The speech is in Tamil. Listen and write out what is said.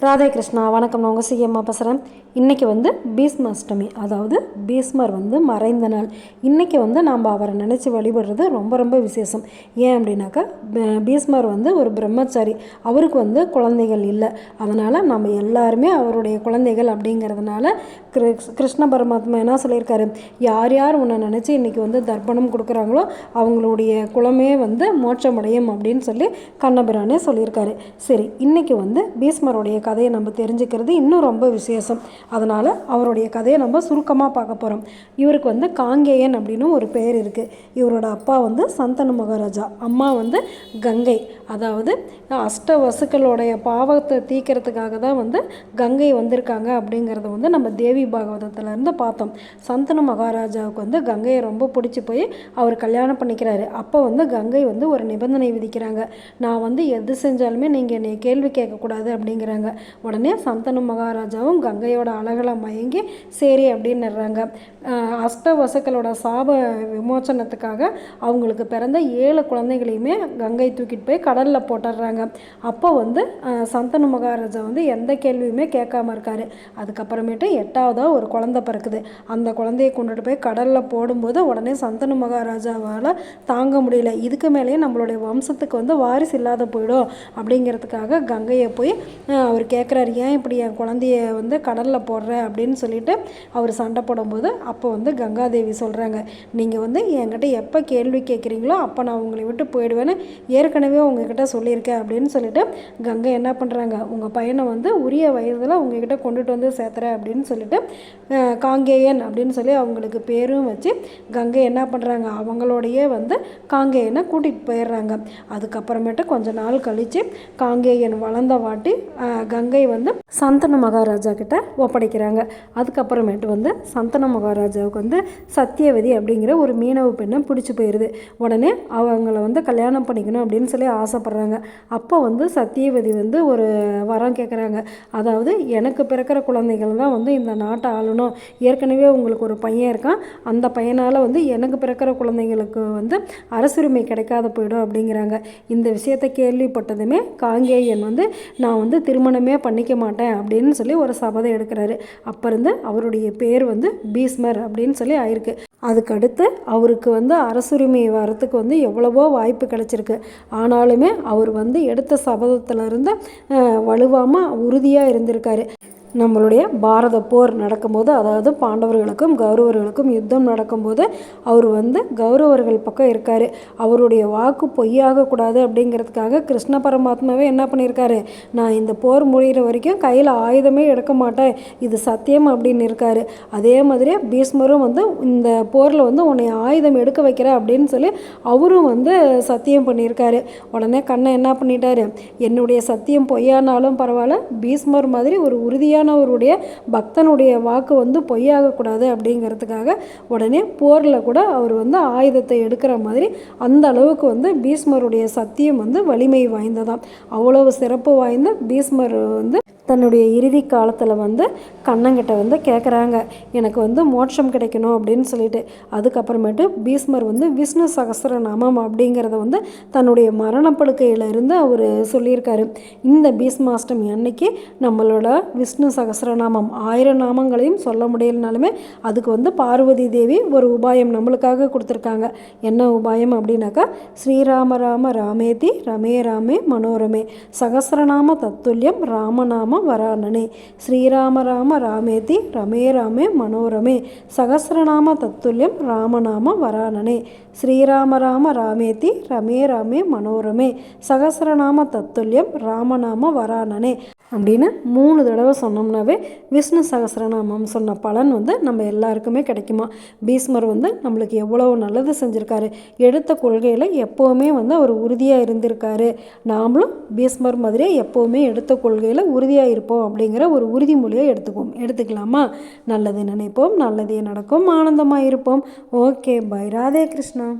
ராதே கிருஷ்ணா வணக்கம். நான் உங்கள் சிஎம்மா பேசுகிறேன் இன்றைக்கி வந்து பீஸ்மாஷ்டமி அதாவது பீஸ்மர் வந்து மறைந்த நாள். இன்றைக்கி வந்து நாம் அவரை நினச்சி வழிபடுறது ரொம்ப ரொம்ப விசேஷம். ஏன் அப்படின்னாக்கா பீஸ்மர் வந்து ஒரு பிரம்மச்சாரி. அவருக்கு வந்து குழந்தைகள் இல்லை. அதனால் நம்ம எல்லாருமே அவருடைய குழந்தைகள் அப்படிங்கிறதுனால கிருஷ்- கிருஷ்ண பரமாத்மா என்ன சொல்லியிருக்காரு? யார் யார் உன்னை நினச்சி இன்றைக்கி வந்து தர்ப்பணம் கொடுக்குறாங்களோ அவங்களுடைய குலமே வந்து மோட்சமடையும் அப்படின்னு சொல்லி கண்ணபிரானே சொல்லியிருக்காரு. சரி இன்றைக்கி வந்து பீஸ்மருடைய கதையை நம்ம தெரிஞ்சுக்கிறது இன்னும் ரொம்ப விசேஷம். அதனால் அவருடைய கதையை நம்ம சுருக்கமாக பார்க்க போகிறோம் இவருக்கு வந்து காங்கேயன் அப்படின்னு ஒரு பெயர் இருக்குது இவரோட அப்பா வந்து சந்தனு மகாராஜா. அம்மா வந்து கங்கை. அதாவது அஷ்ட வசுக்களுடைய பாவத்தை தீக்கிறதுக்காக தான் வந்து கங்கை வந்திருக்காங்க அப்படிங்கிறத வந்து நம்ம தேவி பாகவதத்துலேருந்து பார்த்தோம். சந்தனு மகாராஜாவுக்கு வந்து கங்கையை ரொம்ப பிடிச்சி போய் அவர் கல்யாணம் பண்ணிக்கிறாரு. அப்போ வந்து கங்கை வந்து ஒரு நிபந்தனை விதிக்கிறாங்க. நான் வந்து எது செஞ்சாலுமே நீங்கள் என்னை கேள்வி கேட்கக்கூடாது அப்படிங்கிறாங்க. உடனே சந்தனு மகாராஜாவும் கங்கையோட அழகில் மயங்கி சரி அப்படின்னுறாங்க. அஷ்டவசுக்களோட சாப விமோச்சனத்துக்காக அவங்களுக்கு பிறந்த ஏழு குழந்தைகளையுமே கங்கை தூக்கிட்டு போய் கடலில் போட்டுடுறாங்க அப்போ வந்து சந்தனு மகாராஜா வந்து எந்த கேள்வியுமே கேட்காம இருக்காரு. அதுக்கப்புறமேட்டு எட்டாவதாக ஒரு குழந்தை பிறக்குது. அந்த குழந்தையை கொண்டுட்டு போய் கடலில் போடும்போது உடனே சந்தனு மகாராஜாவால் தாங்க முடியல. இதுக்கு மேலேயே நம்மளுடைய வம்சத்துக்கு வந்து வாரிசு இல்லாத போயிடும். அப்படிங்கிறதுக்காக கங்கையை போய் அவர் கேட்குறாரு ஏன் இப்படி என் குழந்தைய வந்து கடலில் போடுற? அப்படின்னு சொல்லிட்டு அவர் சண்டை போடும்போது அப்போ வந்து கங்காதேவி சொல்கிறாங்க நீங்கள் வந்து என்கிட்ட எப்போ கேள்வி கேட்குறீங்களோ அப்போ நான் உங்களை விட்டு போயிடுவேன்னு ஏற்கனவே உங்ககிட்ட சொல்லியிருக்கேன் அப்படின்னு சொல்லிட்டு கங்கை என்ன பண்ணுறாங்க உங்கள் பையனை வந்து உரிய வயதில் உங்ககிட்ட கொண்டுட்டு வந்து சேர்த்துறேன் அப்படின்னு சொல்லிட்டு காங்கேயன் அப்படின்னு சொல்லி அவங்களுக்கு பேரும் வச்சு கங்கை என்ன பண்ணுறாங்க அவங்களோடையே வந்து காங்கேயனை கூட்டிகிட்டு போயிடுறாங்க. அதுக்கப்புறமேட்டு கொஞ்ச நாள் கழித்து காங்கேயன் வளர்ந்த வாட்டி அஹ், கங்கை வந்து சந்தன மகாராஜா கிட்ட ஒப்படைக்கிறாங்க. அதுக்கப்புறமேட்டு வந்து சந்தன மகாராஜாவுக்கு வந்து சத்தியவதி அப்படிங்கிற ஒரு மீனவ பெண்ணை பிடிச்சி போயிடுது உடனே அவங்கள வந்து கல்யாணம் பண்ணிக்கணும் அப்படின்னு சொல்லி ஆசைப்பட்றாங்க. அப்போ வந்து சத்தியவதி வந்து ஒரு வரம் கேட்குறாங்க அதாவது எனக்கு பிறக்கிற குழந்தைகள் தான் வந்து இந்த நாட்டை ஆளணும். ஏற்கனவே உங்களுக்கு ஒரு பையன் இருக்கான். அந்த பையனால் வந்து எனக்கு பிறக்கிற குழந்தைங்களுக்கு வந்து அரசுரிமை கிடைக்காத போயிடும் அப்படிங்கிறாங்க. இந்த விஷயத்தை கேள்விப்பட்டதுமே காங்கேயன் வந்து நான் வந்து திருமணமே பண்ணிக்க மாட்டேன் அப்படின்னு சொல்லி ஒரு சபதம் எடுக்கிறாரு. அப்போ இருந்து அவருடைய பேர் வந்து பீஸ்மர் அப்படின்னு சொல்லி ஆயிருக்கு. அதுக்கடுத்து அவருக்கு வந்து அரசுரிமை வரத்துக்கு வந்து எவ்வளவோ வாய்ப்பு கிடைச்சிருக்கு. ஆனாலுமே அவர் வந்து எடுத்த சபதத்திலிருந்து வலுவாமல் உறுதியாக இருந்திருக்காரு. நம்மளுடைய பாரத போர் நடக்கும்போது அதாவது பாண்டவர்களுக்கும் கௌரவர்களுக்கும் யுத்தம் நடக்கும்போது அவர் வந்து கௌரவர்கள் பக்கம் இருக்கார். அவருடைய வாக்கு பொய்யாகக்கூடாது அப்படிங்கிறதுக்காக கிருஷ்ண பரமாத்மாவே என்ன பண்ணியிருக்காரு? நான் இந்த போர் முடிகிற வரைக்கும் கையில் ஆயுதமே எடுக்க மாட்டேன். இது சத்தியம் அப்படின்னு இருக்காரு. அதே மாதிரி பீஷ்மரும் வந்து இந்த போரில் வந்து உன்னை ஆயுதம் எடுக்க வைக்கிற அப்படின்னு சொல்லி அவரும் வந்து சத்தியம் பண்ணியிருக்காரு. உடனே கண்ணை என்ன பண்ணிட்டாரு? என்னுடைய சத்தியம் பொய்யானாலும் பரவாயில்ல பீஷ்மர் மாதிரி ஒரு உறுதியாக பொய்யானவருடைய பக்தனுடைய வாக்கு வந்து பொய்யாகக்கூடாது அப்படிங்கிறதுக்காக உடனே போரில் கூட அவர் வந்து ஆயுதத்தை எடுக்கிற மாதிரி அந்த அளவுக்கு வந்து பீஷ்மருடைய சத்தியம் வந்து வலிமை வாய்ந்ததாம். அவ்வளவு சிறப்பு வாய்ந்த பீஷ்மர் வந்து தன்னுடைய இறுதி காலத்தில் வந்து கண்ணங்கிட்ட வந்து கேட்குறாங்க எனக்கு வந்து மோட்சம் கிடைக்கணும் அப்படின்னு சொல்லிட்டு. அதுக்கப்புறமேட்டு பீஸ்மர் வந்து விஷ்ணு சகஸ்ரநாமம் அப்படிங்கிறத வந்து தன்னுடைய மரணப்படுக்கையிலிருந்து அவர் சொல்லியிருக்காரு. இந்த பீஸ்மாஷ்டமி அன்னைக்கு நம்மளோட விஷ்ணு சகசரநாமம் ஆயிரம் நாமங்களையும் சொல்ல முடியலனாலுமே அதுக்கு வந்து பார்வதி தேவி ஒரு உபாயம் நம்மளுக்காக கொடுத்துருக்காங்க. என்ன உபாயம் அப்படின்னாக்கா ஸ்ரீராம ராம ராமேதி ரமே ராமே மனோரமே சகசரநாம தத்துல்யம் ராமநாம வரானனே. ஸ்ரீராம ராம ராமேதி ரமே ராமே மனோரமே. சகஸ்ரநாம தத்துல்யம் ராமநாம வரானனே. ஸ்ரீராம ராம ராமேதி ரமே ராமே மனோரமே. சகஸ்ரநாம தத்துல்யம் ராமநாம வரானனே. அப்படின்னு மூணு தடவை சொன்னோம்னாவே விஷ்ணு சகஸ்ரநாமம் சொன்ன பலன் வந்து நம்ம எல்லாருக்குமே கிடைக்குமா? பீஸ்மர் வந்து நம்மளுக்கு எவ்வளோ நல்லது செஞ்சுருக்காரு. எடுத்த கொள்கையில் எப்போவுமே வந்து அவர் உறுதியாக இருந்திருக்காரு. நாமளும் பீஸ்மர் மாதிரியே எப்போவுமே எடுத்த கொள்கையில் உறுதியாக உறுதியாக இருப்போம் அப்படிங்கிற ஒரு உறுதிமொழியை எடுத்துக்குவோம். எடுத்துக்கலாமா? நல்லது நினைப்போம் நல்லதே நடக்கும் ஆனந்தமாக இருப்போம். Okay bye. ராதே கிருஷ்ணா.